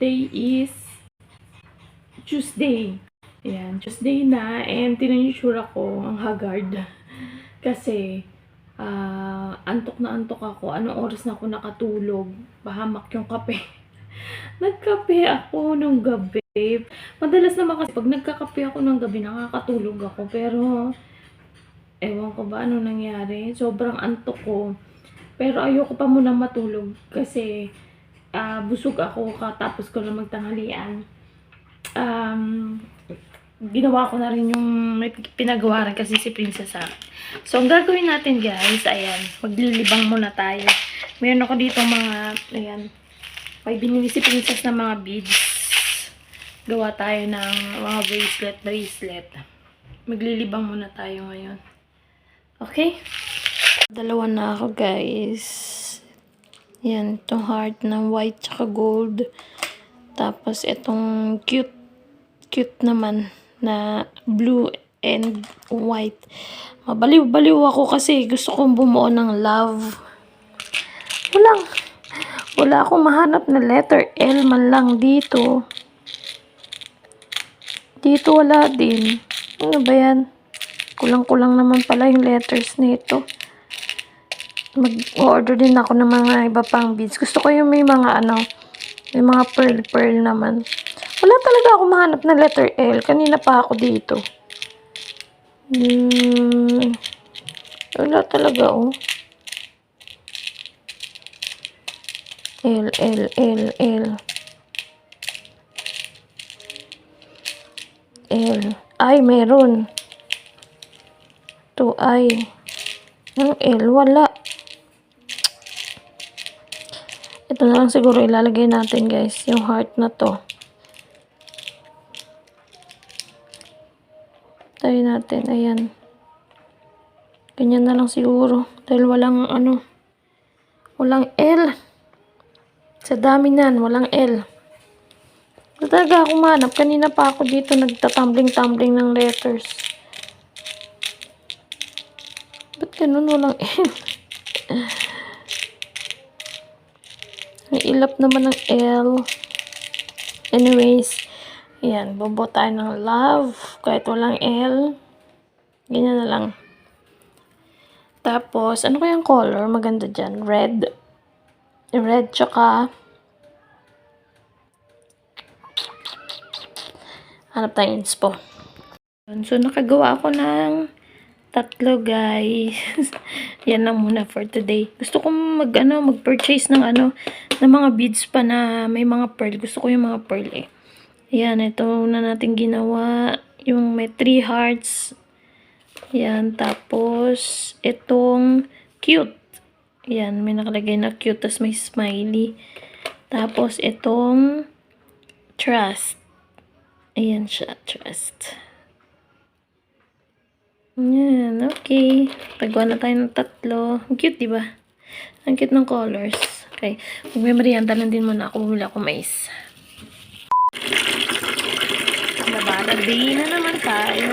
today is Tuesday. Ayan, Tuesday na. And tinan yung tsura ko, ang haggard. Kasi, ah, antok na antok ako. Anong oras na ako nakatulog? Bahamak yung kape. Nagkape ako nung gabi. Madalas naman kasi pag nagkakape ako ng gabi, nakakatulog ako. Pero, ewan ko ba ano nangyari. Sobrang antok ko. Pero ayoko pa muna matulog kasi ah, busog ako katapos ko na magtanghalian. Um, ginawa ko na rin yung pinagawa rin kasi si Princess sa. So, ang gagawin natin guys, ayan, maglilibang muna tayo. Meron ako dito mga, ayan, may binili si Princess ng mga beads. Gawa tayo ng mga bracelet, bracelet. Maglilibang muna tayo ngayon. Okay? Dalawa na ako, guys. Yan, itong heart na white tsaka gold. Tapos, itong cute, cute naman na blue and white. Mabaliw-baliw ako kasi gusto kong bumuo ng love. Walang, wala akong mahanap na letter L man lang dito. Dito wala din. Ano ba yan? Kulang-kulang naman pala yung letters nito mag-order din ako ng mga iba pang beads. Gusto ko yung may mga ano, may mga pearl-pearl naman. Wala talaga ako mahanap na letter L. Kanina pa ako dito. Hmm, wala talaga oh. L, L, L, L. L. Ay, meron. To ay. Ang L, wala. Ito na lang siguro ilalagay natin guys, yung heart na to. Tayo natin, ayan. Ganyan na lang siguro. Dahil walang ano, walang L. Sa dami nan, walang L. Talaga ako manap. Kanina pa ako dito nagtatumbling-tumbling ng letters. Ba't ganun walang L? Ilap naman ng L. Anyways, yan, bobo tayo ng love. Kahit walang L. Ganyan na lang. Tapos, ano kayang color? Maganda dyan. Red. Red, tsaka hanap tayong inspo. So, nakagawa ako ng tatlo, guys. Yan lang muna for today. Gusto kong mag, ano, mag-purchase ng, ano, ng mga beads pa na may mga pearl. Gusto ko yung mga pearl, eh. Yan, ito na natin ginawa. Yung may three hearts. Yan, tapos, itong cute. Yan, may nakalagay na cute, tapos may smiley. Tapos, itong trust. Ayan siya, trust. Yan, okay. Tagawa na tayo ng tatlo. Ang cute, di ba? Ang cute ng colors. Okay. Merienda lang din muna ako, bumili ako mais. Din na naman tayo.